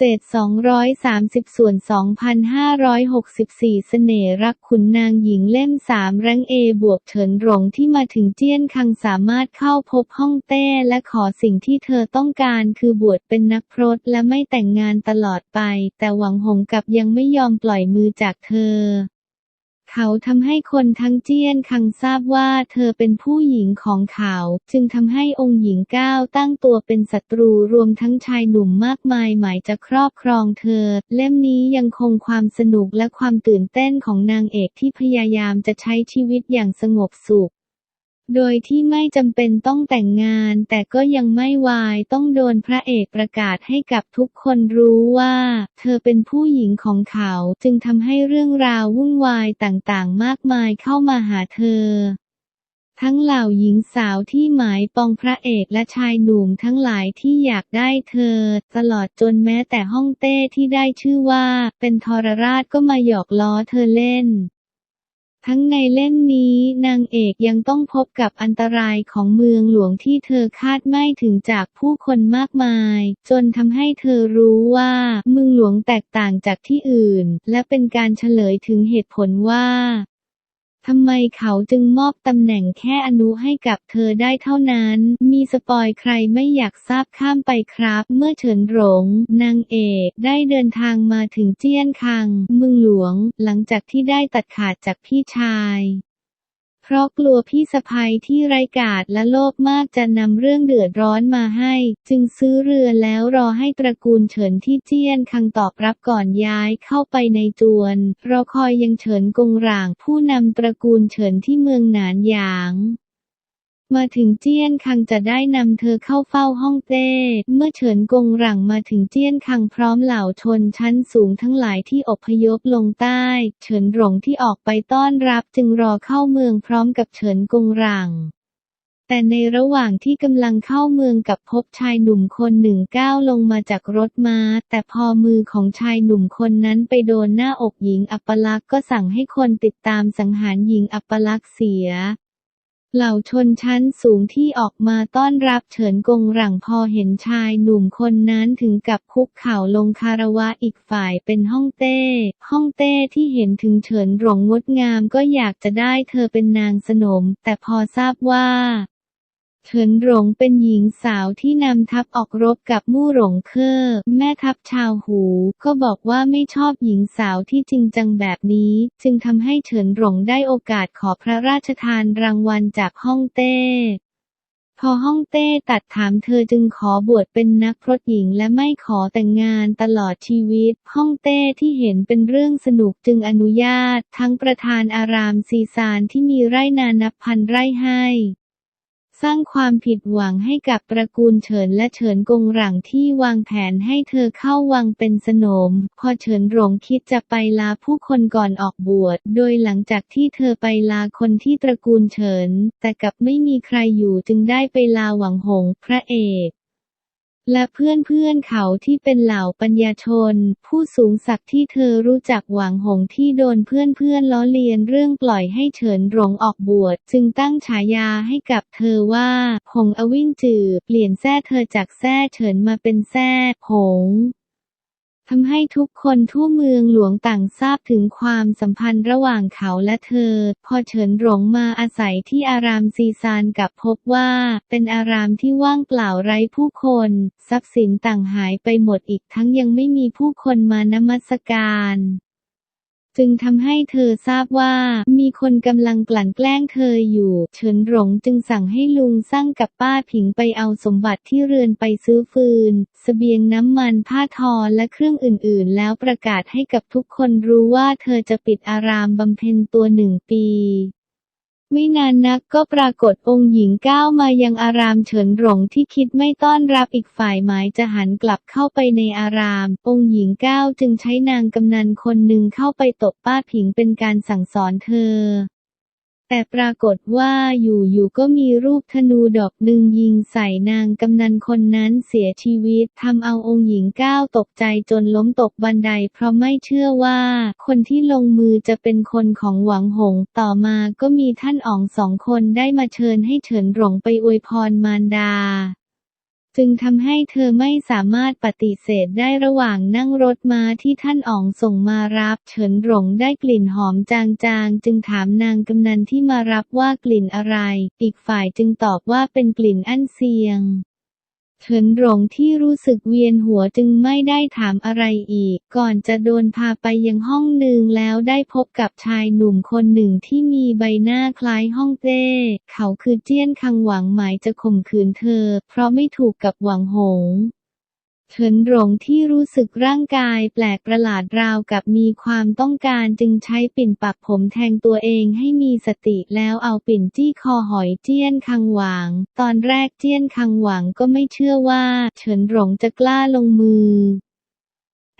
เศษ 230 ส่วน 2,564 เสน่ห์รักขุนนางหญิงเล่ม 3 รังเอบวกเฉินหลงที่มาถึงเจี้ยนคังสามารถเข้าพบห้องเต้และขอสิ่งที่เธอต้องการคือบวชเป็นนักพรตและไม่แต่งงานตลอดไป แต่หวังหงกับยังไม่ยอมปล่อยมือจากเธอ เขาทำให้คนทั้งเจี้ยนคังทราบว่าเธอเป็นผู้หญิงของเขา จึงทำให้องค์หญิงก้าวตั้งตัวเป็นศัตรูรวมทั้งชายหนุ่มมากมายหมายจะครอบครองเธอ เล่มนี้ยังคงความสนุกและความตื่นเต้นของนางเอกที่พยายามจะใช้ชีวิตอย่างสงบสุข โดยที่ไม่จำเป็นต้องแต่งงาน แต่ก็ยังไม่วายต้องโดนพระเอกประกาศให้กับทุกคนรู้ว่า เธอเป็นผู้หญิงของเขาจึงทำให้เรื่องราววุ่นวายต่างๆ มากมายเข้ามาหาเธอ ทั้งเหล่าหญิงสาวที่หมายปองพระเอกและชายหนุ่มทั้งหลายที่อยากได้เธอ ตลอดจนแม้แต่ห้องเต้ที่ได้ชื่อว่า เป็นทรราชก็มาหยอกล้อเธอเล่น ทั้งในเล่มนี้นางเอกยังต้องพบกับอันตรายของเมืองหลวงที่เธอคาดไม่ถึงจากผู้คนมากมาย จนทำให้เธอรู้ว่าเมืองหลวงแตกต่างจากที่อื่น และเป็นการเฉลยถึงเหตุผลว่า ทำไมเขาจึงมอบตำแหน่งแค่อนุให้กับเธอได้เท่านั้น มีสปอยใครไม่อยากทราบข้ามไปครับ เมื่อเฉินหลง นางเอกได้เดินทางมาถึงเจี้ยนคัง เมืองหลวง หลังจากที่ได้ตัดขาดจากพี่ชาย เพราะกลัวพี่สะพ้ยที่ไร้กาศและโลภมากจะนำเรื่องเดือดร้อนมาให้ จึงซื้อเรือแล้วรอให้ตระกูลเฉินที่เจี้ยนคังตอบรับก่อนย้ายเข้าไปในจวน รอคอยยังเฉินกงหลางผู้นำตระกูลเฉินที่เมืองหนานหยาง มาถึงเจี้ยนคังจะได้นำเธอเข้าเฝ้าห้องเต้ เมื่อเฉินกงหลังมาถึงเจี้ยนคังพร้อมเหล่าชนชั้นสูงทั้งหลายที่อพยพลงใต้ เฉินหลงที่ออกไปต้อนรับจึงรอเข้าเมืองพร้อมกับเฉินกงหลังแต่ในระหว่างที่กำลังเข้าเมืองกับพบชายหนุ่มคนหนึ่งก้าวลงมาจากรถม้า แต่พอมือของชายหนุ่มคนนั้นไปโดนหน้าอกหญิงอัปลักษ์ก็สั่งให้คนติดตามสังหารหญิงอัปลักษ์เสีย เหล่าชนชั้นสูงที่ออกมาต้อนรับเฉินกงหลังพอเห็นชายหนุ่มคนนั้นถึงกับคุกเข่าลงคารวะอีกฝ่ายเป็นห้องเต้ ห้องเต้ที่เห็นถึงเฉินหลงงดงามก็อยากจะได้เธอเป็นนางสนม แต่พอทราบว่า เฉินหลงเป็นหญิงสาวที่นำทัพออกรบกับมู่หลงเคอแม่ทัพชาวหู ก็บอกว่าไม่ชอบหญิงสาวที่จริงจังแบบนี้ จึงทำให้เฉินหลงได้โอกาสขอพระราชทานรางวัลจากฮ่องเต้ พอฮ่องเต้ตัดถามเธอจึงขอบวชเป็นนักพรตหญิงและไม่ขอแต่งงานตลอดชีวิต ฮ่องเต้ที่เห็นเป็นเรื่องสนุกจึงอนุญาต ทั้งประธานอารามซีซานที่มีไร่นานับพันไร่ให้ สร้างความผิดหวังให้กับตระกูลเฉินและเฉินกงหลังที่วางแผนให้เธอเข้าวังเป็นสนม พอเฉินหลงคิดจะไปลาผู้คนก่อนออกบวช โดยหลังจากที่เธอไปลาคนที่ตระกูลเฉิน แต่กับไม่มีใครอยู่จึงได้ไปลาหวังหง พระเอก และเพื่อนเพื่อนๆเขาที่เป็นเหล่าปัญญาชน ผู้สูงศักดิ์ที่เธอรู้จักหวังหงที่โดนเพื่อนเพื่อนๆล้อเลียนเรื่องปล่อยให้เฉินหลงออกบวช จึงตั้งฉายาให้กับเธอว่าหงอวิ่งจือ เปลี่ยนแท้เธอจากแท้เฉินมาเป็นแท้หง ทำให้ทุกคนทั่วเมืองหลวงต่างทราบถึงความสัมพันธ์ระหว่างเขาและเธอ พอเฉินหลงมาอาศัยที่อารามซีซานกับพบว่า เป็นอารามที่ว่างเปล่าไร้ผู้คน ทรัพย์สินต่างหายไปหมดอีกทั้งยังไม่มีผู้คนมานมัสการ จึงทำให้เธอทราบว่ามีคนกำลังกลั่นแกล้งเธออยู่ เฉินหลงจึงสั่งให้ลุงสร้างกับป้าผิงไปเอาสมบัติที่เรือนไปซื้อฟืนสเสบียงน้ำมันผ้าทอและเครื่องอื่นๆ แล้วประกาศให้กับทุกคนรู้ว่าเธอจะปิดอารามบำเพ็ญตัวหนึ่งปี ไม่นานนักก็ปรากฏองค์หญิงก้าวมายังอารามเฉินหลงที่คิดไม่ต้อนรับอีกฝ่ายหมายจะหันกลับเข้าไปในอาราม องค์หญิงก้าวจึงใช้นางกำนันคนหนึ่งเข้าไปตบป้าผิงเป็นการสั่งสอนเธอ แต่ปรากฏว่าอยู่ๆก็มีรูปธนูดอกหนึ่งยิงใส่นางกำนันคนนั้นเสียชีวิตทำเอาองค์หญิงก้าวตกใจจนล้มตกบันได เพราะไม่เชื่อว่า คนที่ลงมือจะเป็นคนของหวังหง ต่อมาก็มีท่านอ๋องสองคนได้มาเชิญให้เฉินหลงไปอวยพรมารดา จึงทำให้เธอไม่สามารถปฏิเสธได้ระหว่างนั่งรถม้าที่ท่านอ๋องส่งมารับ เฉินหลงได้กลิ่นหอมจางๆ จึงถามนางกำนันที่มารับว่ากลิ่นอะไร อีกฝ่ายจึงตอบว่าเป็นกลิ่นอั้นเซียง เฉินหลงที่รู้สึกเวียนหัวจึงไม่ได้ถามอะไรอีก ก่อนจะโดนพาไปยังห้องหนึ่งแล้วได้พบกับชายหนุ่มคนหนึ่งที่มีใบหน้าคล้ายฮ่องเต้ เขาคือเจี้ยนคังหวังหมายจะข่มขืนเธอ เพราะไม่ถูกกับหวังหง เฉินหลงที่รู้สึกร่างกายแปลกประหลาดราวกับมีความต้องการจึงใช้ปิ่นปักผมแทงตัวเองให้มีสติแล้วเอาปิ่นจี้คอหอยเจี้ยนคังหวาง ตอนแรกเจี้ยนคังหวางก็ไม่เชื่อว่า เฉินหลงจะกล้าลงมือ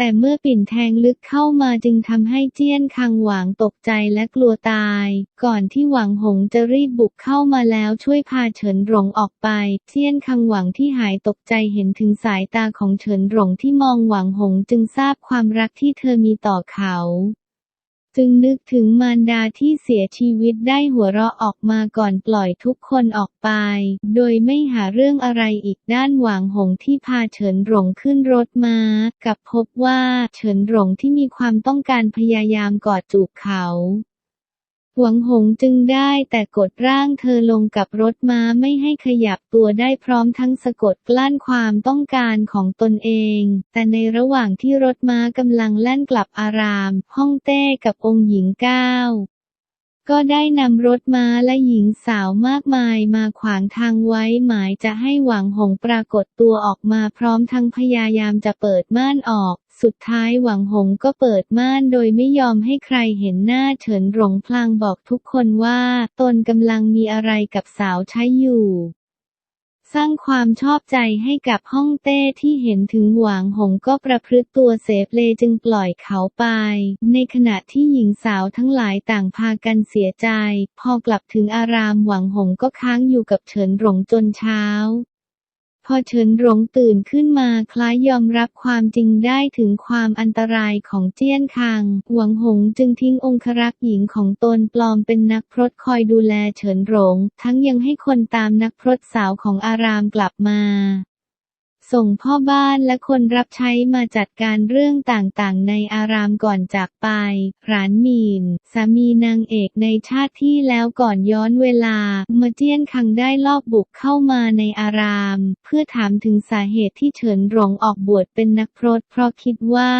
แต่เมื่อปิ่นแทงลึกเข้ามาจึงทำให้เจี้ยนคังหวางตกใจและกลัวตาย ก่อนที่หวังหงจะรีบบุกเข้ามาแล้วช่วยพาเฉินหลงออกไป เจี้ยนคังหวังที่หายตกใจเห็นถึงสายตาของเฉินหลงที่มองหวังหงจึงทราบความรักที่เธอมีต่อเขา จึงนึกถึงมารดาที่เสียชีวิตได้หัวเราะออกมาก่อนปล่อยทุกคนออกไป โดยไม่หาเรื่องอะไรอีกด้านหวางหงที่พาเฉินหลงขึ้นรถมา กับพบว่าเฉินหลงที่มีความต้องการพยายามกอดจูบเขา หวังหงจึงได้แต่กดร่างเธอลงกับรถม้าไม่ให้ขยับตัวได้พร้อมทั้งสะกดกลั้นความต้องการของตนเอง แต่ในระหว่างที่รถม้ากำลังแล่นกลับอารามฮ่องเต้กับองค์หญิงก้าวก็ได้นำรถม้าและหญิงสาวมากมายมาขวางทางไว้หมายจะให้หวังหงปรากฏตัวออกมาพร้อมทั้งพยายามจะเปิดม่านออก สุดท้ายหวังหงก็เปิดม่านโดยไม่ยอมให้ใครเห็นหน้าเฉินหลงพลางบอกทุกคนว่า ตนกำลังมีอะไรกับสาวใช้อยู่ สร้างความชอบใจให้กับฮ่องเต้ที่เห็นถึงหวางหงก็ประพฤติตัวเสเลจึงปล่อยเขาไป ในขณะที่หญิงสาวทั้งหลายต่างพากันเสียใจ พอกลับถึงอารามหวังหงก็ค้างอยู่กับเฉินหลงจนเช้า พอเฉินหลงตื่นขึ้นมาคล้ายยอมรับความจริงได้ถึงความอันตรายของเจี้ยนคัง หวังหงจึงทิ้งองครักษ์หญิงของตนปลอมเป็นนักพรตคอยดูแลเฉินหลง ทั้งยังให้คนตามนักพรตสาวของอารามกลับมา ส่งพ่อบ้านและคนรับใช้มาจัดการเรื่องต่างๆ ในอารามก่อนจากไป หรานมีน สามีนางเอกในชาติที่แล้วก่อนย้อนเวลา มาเจียนคังได้ลอบบุกเข้ามาในอาราม เพื่อถามถึงสาเหตุที่เฉินหลงออกบวชเป็นนักพรตเพราะคิดว่า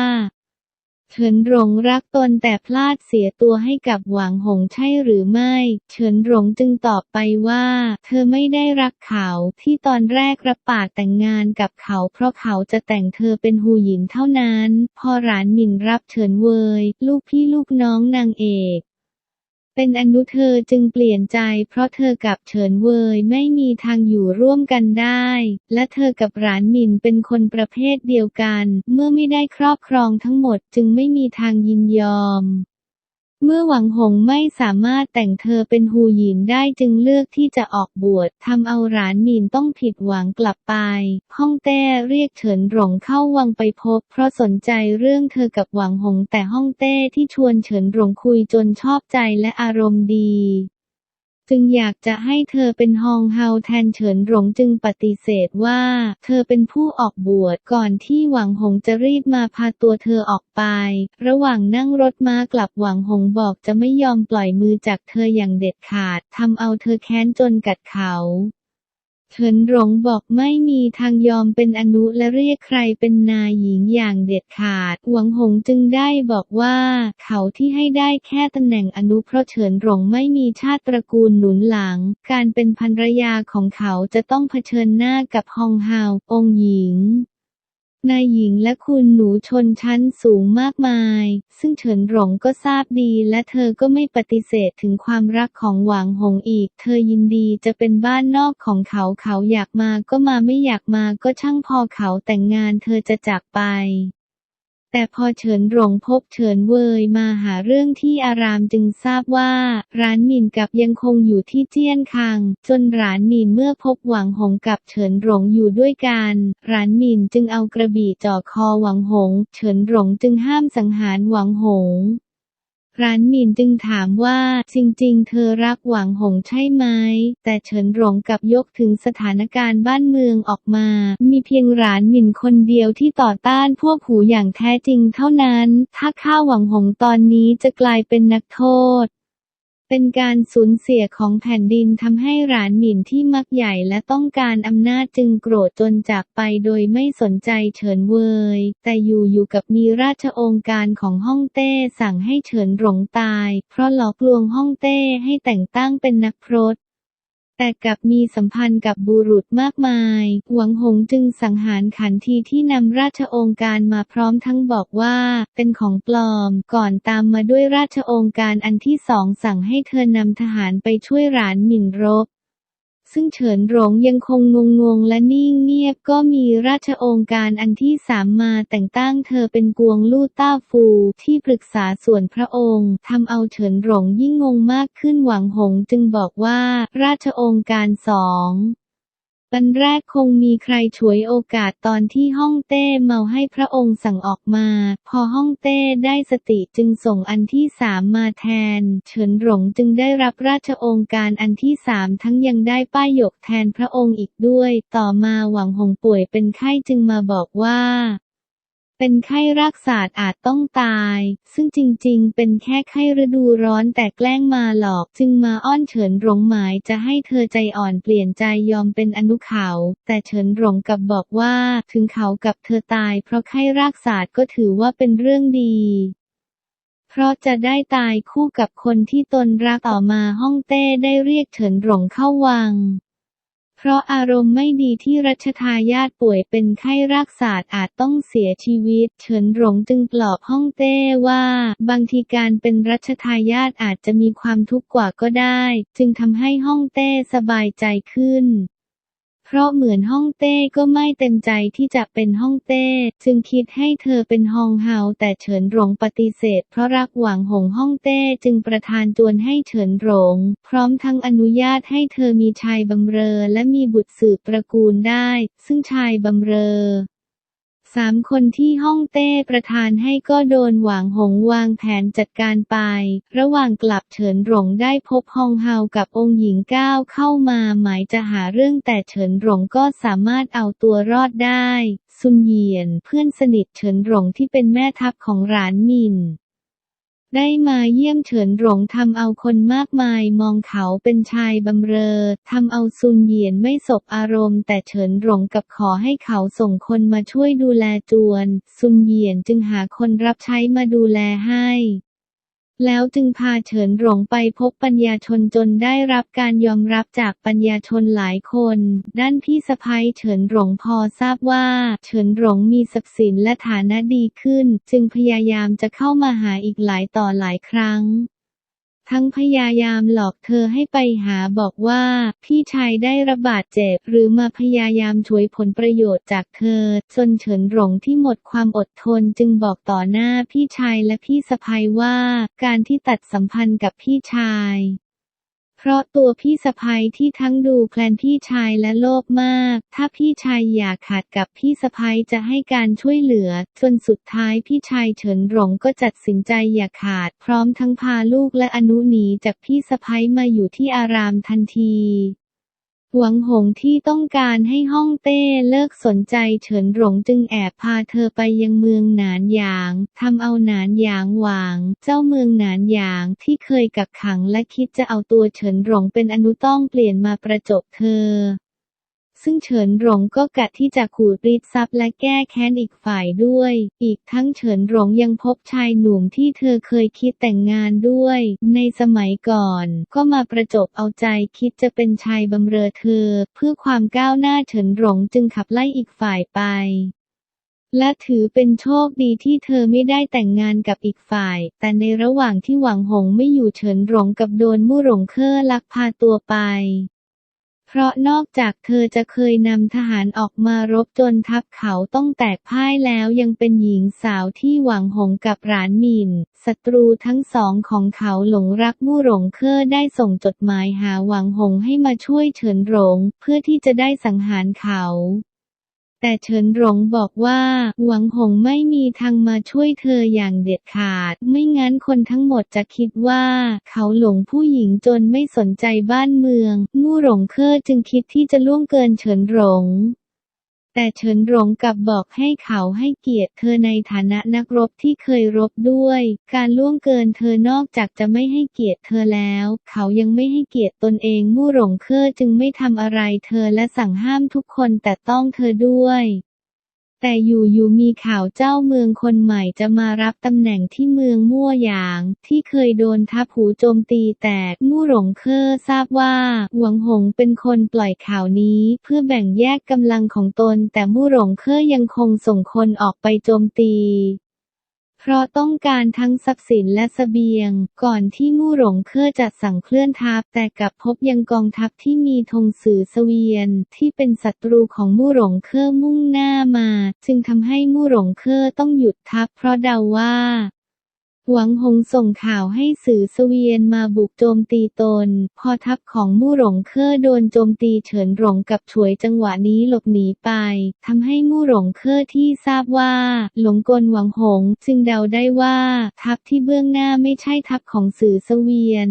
เฉินหลงรักตนแต่พลาดเสียตัวให้กับหวังหงใช่หรือไม่ เฉินหลงจึงตอบไปว่า เธอไม่ได้รักเขาที่ตอนแรกรับปากแต่งงานกับเขาเพราะเขาจะแต่งเธอเป็นหูหยินเท่านั้น พอหลานหมิ่นรับเฉินเวย ลูกพี่ลูกน้องนางเอก เป็นอนุเธอจึงเปลี่ยนใจเพราะเธอกับเฉินเวยไม่มีทางอยู่ร่วมกันได้ และเธอกับหลานหมินเป็นคนประเภทเดียวกัน เมื่อไม่ได้ครอบครองทั้งหมดจึงไม่มีทางยินยอม เมื่อหวังหงไม่สามารถแต่งเธอเป็นฮูหยินได้จึงเลือกที่จะออกบวชทำเอาหลานหมินต้องผิดหวังกลับไป ฮ่องแต้เรียกเฉินหลงเข้าวังไปพบ เพราะสนใจเรื่องเธอกับหวังหงแต่ฮ่องเต้ที่ชวนเฉินหลงคุยจนชอบใจและอารมณ์ดี จึงอยากจะให้เธอเป็นฮองเฮาแทนเฉินหลงจึงปฏิเสธว่า เธอเป็นผู้ออกบวชก่อนที่หวังหงจะรีบมาพาตัวเธอออกไป ระหว่างนั่งรถม้ากลับหวังหงบอกจะไม่ยอมปล่อยมือจากเธออย่างเด็ดขาดทำเอาเธอแค้นจนกัดเขา เฉินหลงบอกไม่มีทางยอมเป็นอนุและเรียกใครเป็นนายหญิงอย่างเด็ดขาด หวังหงจึงได้บอกว่า เขาที่ให้ได้แค่ตำแหน่งอนุเพราะเฉินหลงไม่มีชาติตระกูลหนุนหลัง การเป็นภรรยาของเขาจะต้องเผชิญหน้ากับฮองฮาวองหญิง นายหญิงและคุณหนูชนชั้นสูงมากมาย ซึ่งเฉินหลงก็ทราบดีและเธอก็ไม่ปฏิเสธถึงความรักของหวางหงอีก เธอยินดีจะเป็นบ้านนอกของเขาเขาอยากมาก็มาไม่อยากมาก็ช่างพอเขาแต่งงานเธอจะจากไป แต่พอเฉินหลงพบเฉินเวยมาหาเรื่องที่อารามจึงทราบว่า ร้านหมินกับยังคงอยู่ที่เจี้ยนคัง จนร้านหมินเมื่อพบหวังหงกับเฉินหลงอยู่ด้วยกัน ร้านหมินจึงเอากระบี่จ่อคอหวังหง เฉินหลงจึงห้ามสังหารหวังหง ร้านหมินจึงถามว่า จริงๆ เธอรักหวังหงใช่ไหม แต่เฉินหลงกับยกถึงสถานการณ์บ้านเมืองออกมา มีเพียงร้านหมินคนเดียวที่ต่อต้านพวกหูอย่างแท้จริงเท่านั้น ถ้าข้าหวังหงตอนนี้จะกลายเป็นนักโทษ เป็นการสูญเสียของแผ่นดินทำให้หรานหมินที่มักใหญ่และต้องการอำนาจจึงโกรธจนจากไปโดยไม่สนใจเฉินเวย แต่อยู่อยู่กับมีราชองค์การของฮ่องเต้สั่งให้เฉินหลงตาย เพราะหลอกลวงฮ่องเต้ให้แต่งตั้งเป็นนักพรต แต่กับมีสัมพันธ์กับบุรุษมากมาย หวังหงจึงสังหารขันทีที่นำราชองค์การมาพร้อมทั้งบอกว่า เป็นของปลอม ก่อนตามมาด้วยราชองค์การอันที่สองสั่งให้เธอนำทหารไปช่วยหรานหมิ่นรบ ซึ่งเฉินหลงยังคงงงๆและนิ่งเงียบก็มีราชองค์การอันที่สามมาแต่งตั้งเธอเป็นกวงลู่ต้าฟูที่ปรึกษาส่วนพระองค์ทำเอาเฉินหลงยิ่งงงมากขึ้นหวังหงจึงบอกว่าราชองค์การสอง ตอนแรกคงมีใครฉวยโอกาสตอนที่ฮ่องเต้เมาให้พระองค์สั่งออกมา พอฮ่องเต้ได้สติจึงส่งอันที่สามมาแทน เฉินหลงจึงได้รับราชองค์การอันที่สามทั้งยังได้ป้ายหยกแทนพระองค์อีกด้วย ต่อมาหวังหงป่วยเป็นไข้จึงมาบอกว่า เป็นไข้รักษาอาจต้องตาย ซึ่งจริงๆ เป็นแค่ไข้ฤดูร้อนแต่แกล้งมาหลอก จึงมาอ้อนเฉินหลงหมายจะให้เธอใจอ่อนเปลี่ยนใจยอมเป็นอนุเขา แต่เฉินหลงกับบอกว่าถึงเขากับเธอตาย เพราะไข้รักษาก็ถือว่าเป็นเรื่องดีเพราะจะได้ตายคู่กับคนที่ตนรักต่อมาฮ่องเต้ได้เรียกเฉินหลงเข้าวัง เพราะอารมณ์ไม่ดีที่รัชทายาทป่วยเป็นไข้รักษาอาจต้องเสียชีวิต เฉินหลงจึงปลอบฮ่องเต้ว่า บางทีการเป็นรัชทายาทอาจจะมีความทุกข์กว่าก็ได้ จึงทำให้ฮ่องเต้สบายใจขึ้น เพราะเหมือนฮ่องเต้ก็ไม่เต็มใจที่จะเป็นฮ่องเต้ จึงคิดให้เธอเป็นฮองเฮาแต่เฉินหลงปฏิเสธ เพราะรักหวังหงฮ่องเต้จึงประทานจวนให้เฉินหลงพร้อมทั้งอนุญาตให้เธอมีชายบำเรอและมีบุตรสืบตระกูลได้ ซึ่งชายบำเรอ สามคนที่ห้องเต้ประธานให้ก็โดนหวางหงวางแผนจัดการไป ระหว่างกลับเฉินหลงได้พบฮองเฮากับองค์หญิงก้าวเข้ามาหมายจะหาเรื่องแต่เฉินหลงก็สามารถเอาตัวรอดได้ ซุนเยียนเพื่อนสนิทเฉินหลงที่เป็นแม่ทัพของหลานมิน ได้มาเยี่ยมเฉินหลงทำเอาคนมากมายมองเขาเป็นชายบำเรอทำเอาซุนเหยียนไม่สบอารมณ์ แต่เฉินหลงกับขอให้เขาส่งคนมาช่วยดูแลจวน ซุนเหยียนจึงหาคนรับใช้มาดูแลให้ แล้วจึงพาเฉินหลงไปพบปัญญาชนจนได้รับการยอมรับจากปัญญาชนหลายคน ด้านพี่สะพ้ยเฉินหลงพอทราบว่า เฉินหลงมีทรัพย์สินและฐานะดีขึ้น จึงพยายามจะเข้ามาหาอีกหลายต่อหลายครั้ง ทั้งพยายามหลอกเธอให้ไปหาบอกว่า พี่ชายได้ระบาดเจ็บ หรือมาพยายามช่วยผลประโยชน์จากเธอ จนเฉินหลงที่หมดความอดทนจึงบอกต่อหน้าพี่ชายและพี่สะพ้ยว่า การที่ตัดสัมพันธ์กับพี่ชาย เพราะตัวพี่สะพ้ยที่ทั้งดูแคลนพี่ชายและโลภมาก ถ้าพี่ชายอยากขาดกับพี่สะพ้ยจะให้การช่วยเหลือ จนสุดท้ายพี่ชายเฉินหลงก็จัดสินใจอย่าขาด พร้อมทั้งพาลูกและอนุหนีจากพี่สะพ้ยมาอยู่ที่อารามทันที หวังหงที่ต้องการให้ฮ่องเต้เลิกสนใจเฉินหลงจึงแอบพาเธอไปยังเมืองหนานหยางทำเอาหนานหยางหวาง เจ้าเมืองหนานหยางที่เคยกักขังและคิดจะเอาตัวเฉินหลงเป็นอนุต้องเปลี่ยนมาประจบเธอ ซึ่งเฉินหลงก็กะที่จะขูดรีดทรัพย์และแก้แค้นอีกฝ่ายด้วย อีกทั้งเฉินหลงยังพบชายหนุ่มที่เธอเคยคิดแต่งงานด้วย ในสมัยก่อน ก็มาประจบเอาใจคิดจะเป็นชายบำเรอเธอ เพื่อความก้าวหน้าเฉินหลงจึงขับไล่อีกฝ่ายไปและถือเป็นโชคดีที่เธอไม่ได้แต่งงานกับอีกฝ่าย แต่ในระหว่างที่หวังหงไม่อยู่เฉินหลงกับโดนมู่หลงเคอลักพาตัวไป เพราะนอกจากเธอจะเคยนำทหารออกมารบจนทัพเขาต้องแตกพ่ายแล้วยังเป็นหญิงสาวที่หวังหงกับหลานมินศัตรูทั้งสองของเขาหลงรักมู่หลงเคอได้ส่งจดหมายหาหวังหงให้มาช่วยเฉินหลงเพื่อที่จะได้สังหารเขา แต่เฉินหลงบอกว่า หวังหงไม่มีทางมาช่วยเธออย่างเด็ดขาด ไม่งั้นคนทั้งหมดจะคิดว่า เขาหลงผู้หญิงจนไม่สนใจบ้านเมือง มู่หลงเคอจึงคิดที่จะล่วงเกินเฉินหลง แต่เฉินหลงกับบอกให้เขาให้เกียรติเธอในฐานะนักรบที่เคยรบด้วย การล่วงเกินเธอนอกจากจะไม่ให้เกียรติเธอแล้ว เขายังไม่ให้เกียรติตนเองมู่หลงเคอจึงไม่ทำอะไรเธอและสั่งห้ามทุกคนแต่ต้องเธอด้วย แต่อยู่ๆมีข่าวเจ้าเมืองคนใหม่จะมารับตำแหน่งที่เมืองมั่วหยาง ที่เคยโดนทัพหูโจมตีแตกมู่หลงเคอทราบว่า หวังหงเป็นคนปล่อยข่าวนี้เพื่อแบ่งแยกกำลังของตน แต่มู่หลงเคอยังคงส่งคนออกไปโจมตี เพราะต้องการทั้งทรัพย์สินและเสบียง ก่อนที่มู่หลงเคอจะสั่งเคลื่อนทัพแต่กลับพบยังกองทัพที่มีธงสือเสวียน ที่เป็นศัตรูของมู่หลงเคอมุ่งหน้ามา จึงทำให้มู่หลงเคอต้องหยุดทัพเพราะเดาว่า หวังหงส่งข่าวให้สื่อเวียนมาบุกโจมตีตน พอทัพของมู่หลงเคอโดนโจมตีเฉินหลงกับฉวยจังหวะนี้หลบหนีไปทำให้มู่หลงเคอที่ทราบว่า หลงกลหวังหง จึงเดาได้ว่า ทัพที่เบื้องหน้าไม่ใช่ทัพของสื่อเวียน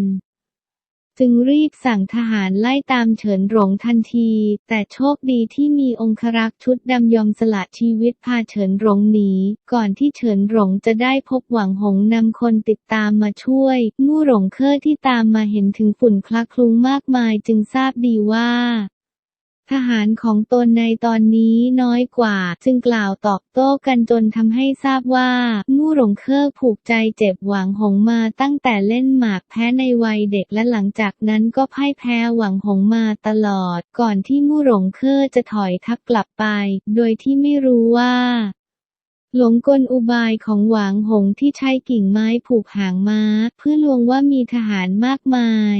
จึงรีบสั่งทหารไล่ตามเฉินหลงทันที แต่โชคดีที่มีองครักษ์ชุดดำยอมสละชีวิตพาเฉินหลงหนี ก่อนที่เฉินหลงจะได้พบหวังหงนำคนติดตามมาช่วย มู่หลงเคอที่ตามมาเห็นถึงฝุ่นคละคลุ้งมากมายจึงทราบดีว่า ทหารของตนในตอนนี้น้อยกว่า จึงกล่าวตอบโต้กันจนทำให้ทราบว่ามู่หลงเคอผูกใจเจ็บหวังหงมาตั้งแต่เล่นหมากแพ้ในวัยเด็กและหลังจากนั้นก็พ่ายแพ้หวังหงมาตลอด ก่อนที่มู่หลงเคอจะถอยทัพกลับไป โดยที่ไม่รู้ว่าหลงกลอุบายของหวางหงที่ใช้กิ่งไม้ผูกหางม้า เพื่อลวงว่ามีทหารมากมาย